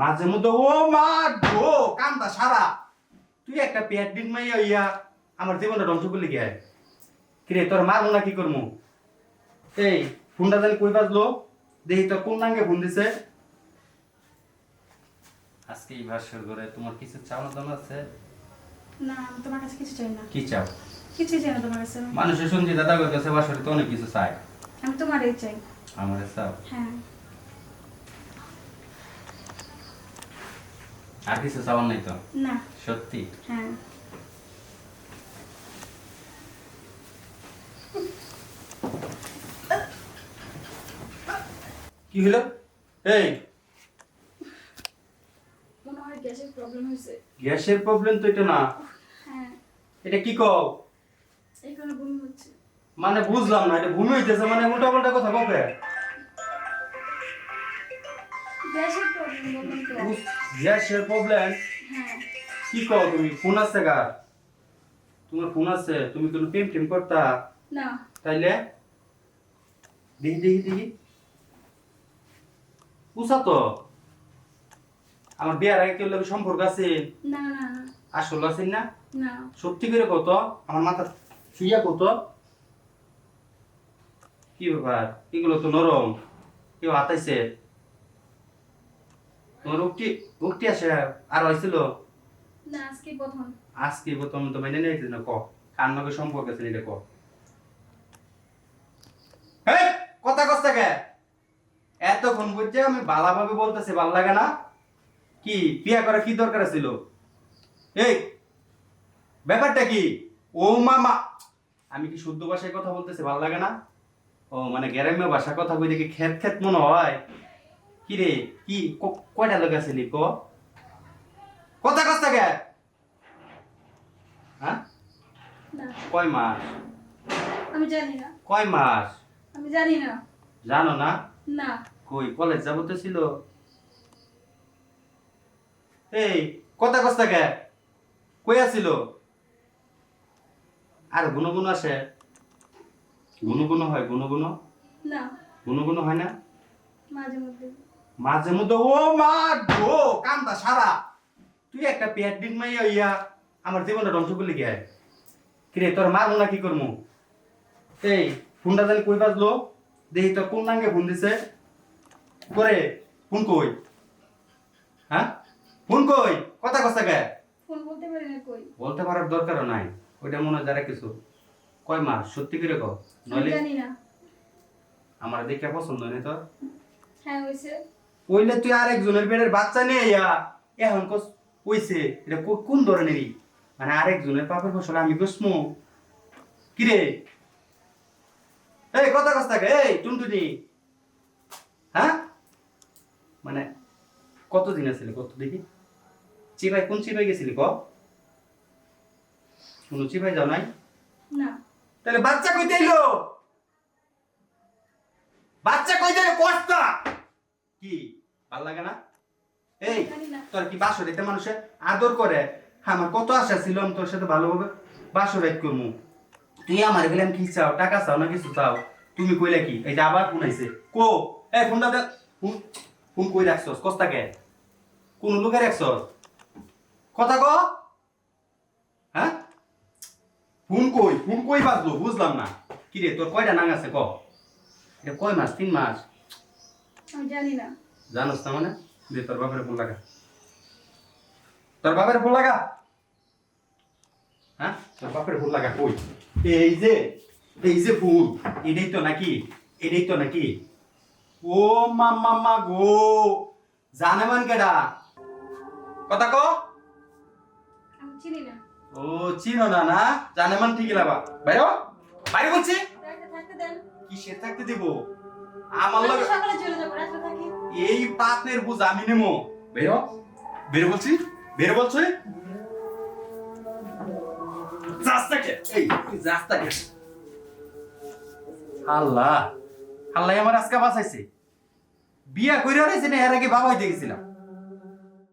মাঝে মধ্যে ও মা গো কামটা সারা। তুই একটা পেট দিন মাইয়া ইয়া আমার জীবনটা ধ্বংস করলি গে কিরে তোর মারমু না কি করমু? এই ফোনটা জানি কই বাজলো? দেখি তোর কোন নাঙ্গে ফোন দিছে? আজকে এই ভাষ্যর করে তোমার কিছু চাওয়া দাম আছে? না আমি তোমার কাছে কিছু চাই না। কি চাও? কিছুই চাই না তোমার কাছে। মানুষের শুনছি দাদা কাছে বাসরে তো অনেক কিছু চাই। আমি তোমারই চাই। আমার চাও? হ্যাঁ। আর কিছু চাওয়ার নাই তো? না। সত্যি? হ্যাঁ। কি হলো? এই। মনে হয় গ্যাসের প্রবলেম হয়েছে। গ্যাসের প্রবলেম তো এটা না। হ্যাঁ। এটা কি কও? এই কারণে বমি হচ্ছে। মানে বুঝলাম না এটা ভূমি হইতেছে মানে উল্টা পাল্টা কথা কবে গ্যাসের প্রবলেম গ্যাসের প্রবলেম হ্যাঁ। কি কও তুমি? ফোন আছে গা। তোমার ফোন আছে তুমি কোনো প্রেম টেম করতা? না। তাইলে? দেখি দেখি দেখি। উষা তো? আমার বিয়ার আগে কেউ লাগে সম্পর্ক আছে? না আসল আছে না? না। সত্যি করে কত আমার মাথা শুইয়া কত কি ব্যাপার? এগুলো তো নরম। কেউ হাতাইছে? তোমার উক্তি উক্তি আসে আর হয়েছিল? না আজকে প্রথম। আজকে প্রথম তো মেনে নিয়েছিস না ক? কার নগে সম্পর্ক আছে এটা ক? কথা কষ্ট কে? এতক্ষণ বুঝছে আমি ভালোভাবে বলতেছি ভালো লাগে না? কি বিয়া করা কি দরকার ছিল? এই ব্যাপারটা কি? ও মামা আমি কি শুদ্ধ ভাষায় কথা বলতেছি ভালো লাগে না? ও মানে গ্রাম্য ভাষা কথা কই দেখি খেত খেত মনে হয়? কি? রে কি কয়টা লোক আছে ক? কথা কষ্ট কে হ্যাঁ? কয় মাস? আমি জানি না। কয় মাস? আমি জানি না। জানো না? না। কই? কলেজ যাব তো ছিল। এই কথা কস্তা কে কই আছিল? আর গুনো গুনো আসে? গুনো গুনো হয় গুনো গুনো না। গুনো গুনো হয় না? মাঝে মধ্যে। মাঝে মধ্যে ও মা গো কামটা সারা। তুই একটা পেট দিন মাইয়া ইয়া আমার জীবনটা ধ্বংস করলি গে কিরে তোর মারমু না কি করমু? এই ফোনটা জানি কই বাজলো? দেখি তোর কোন নাঙ্গে ফোন দিছে। করে ফোন কই? হ্যাঁ? ফোন কই? কথা কস্তা কে? ফোন বলতে পারি না কই। বলতে পারার দরকারও নাই। ওইটা মনে হয় যারা কিছু। কয় মাস সত্যি করে কও? নইলে জানি না। আমার দেখে পছন্দ নেই তোর? হ্যাঁ হয়েছে কইলে তুই আরেকজনের পেটের বাচ্চা নিয়ে ইয়া এখন কস কইছে এটা কোন ধরনেরই? মানে আরেকজনের পাপের ফসল আমি গোসমু কিরে? এই কথা কস থাকে এই টুনটুনি। হ্যাঁ? মানে কতদিন আছিলি কত দেখি? চিপাই কোন চিপাই গেছিলি ক? কোন চিপাই যাও নাই? না। তাহলে বাচ্চা কইতে এলো বাচ্চা কইতে ভালো লাগে না? এই, তোর কি বাসর এতে মানুষে আদর করে? আমার কত আশা ছিল আমি তোর সাথে ভালোভাবে বাসর এক করব তুই আমার গেলাম কি চাও? টাকা চাও না কিছু চাও? তুমি কইলে কি? এই যে আবার ফোন আইছে। কো? এই ফোনটা দে। ফোন কই রাখছস? কস্তাকে কোন লোকে রাখছস? কথা ক। হ্যাঁ? ফোন কই? ফোন কই বাজলো? বুঝলাম না। কি রে, তোর কয়টা নাং আছে? ক। এটা কয় মাস? তিন মাস? আমি জানি না। জানোস না মানে? দে তোর বাপের ফোন লাগা। তোর বাপের ফোন লাগা? হ্যাঁ? তোর বাপের ফোন লাগা কই? এই যে এই যে ফোন এটাই তো নাকি এটাই তো নাকি। ও মাম্মা মা গো জানে মান কেডা? কথা কো আমি চিনি না। ও চিনো না না? জানে মান ঠিকই লাগা বাইরে? বাইরে বলছি। থাকতে দেন। কি সে থাকতে দিব? আমার লাগে সকালে চলে যাব রাতে থাকি। এই পাতের বুঝ আমি নেমো বেরো বেরো বলছি? বেরো বলছি? আল্লাহ। আল্লাহ আমার আজকে বাঁচাইছে। বিয়া করে রয়েছে না, এর আগে বাবা হইতে